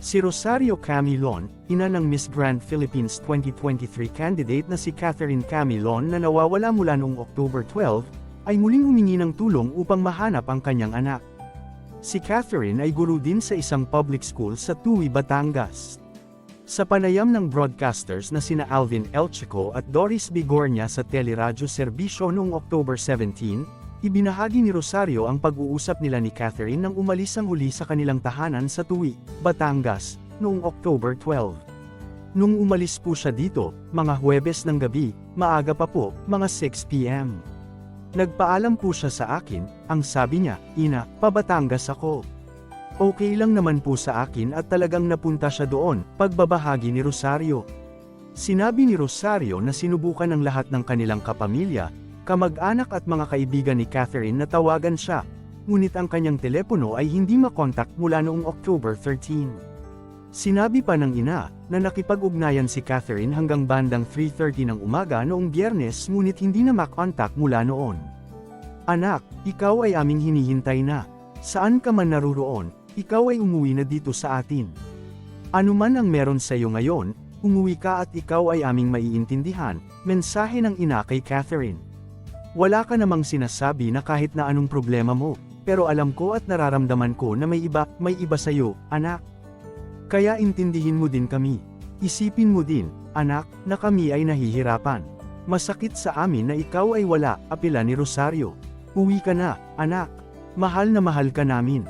Si Rosario Camilon, ina ng Miss Grand Philippines 2023 candidate na si Catherine Camilon na nawawala mula noong October 12, ay muling humingi ng tulong upang mahanap ang kanyang anak. Si Catherine ay guro din sa isang public school sa Tuwi, Batangas. Sa panayam ng broadcasters na sina Alvin Elchico at Doris Bigornia sa Teleradyo Serbisyo noong October 17, ibinahagi ni Rosario ang pag-uusap nila ni Catherine nang umalis ang huli sa kanilang tahanan sa Tuwi, Batangas, noong October 12. Nung umalis po siya dito, mga Huwebes ng gabi, maaga pa po, mga 6pm. Nagpaalam po siya sa akin, ang sabi niya, Ina, pabatangas ako. Okay lang naman po sa akin at talagang napunta siya doon, pagbabahagi ni Rosario. Sinabi ni Rosario na sinubukan ng lahat ng kanilang kapamilya, kamag-anak at mga kaibigan ni Catherine na tawagan siya, ngunit ang kanyang telepono ay hindi makontak mula noong October 13. Sinabi pa ng ina, na nakipag-ugnayan si Catherine hanggang bandang 3.30 ng umaga noong biyernes ngunit hindi na makontak mula noon. Anak, ikaw ay aming hinihintay na. Saan ka man naruroon, ikaw ay umuwi na dito sa atin. Ano man ang meron sa iyo ngayon, umuwi ka at ikaw ay aming maiintindihan, mensahe ng ina kay Catherine. Wala ka namang sinasabi na kahit na anong problema mo, pero alam ko at nararamdaman ko na may iba, may iba sa iyo, anak. Kaya intindihin mo din kami. Isipin mo din, anak, na kami ay nahihirapan. Masakit sa amin na ikaw ay wala, apila ni Rosario. Uwi ka na, anak. Mahal na mahal ka namin.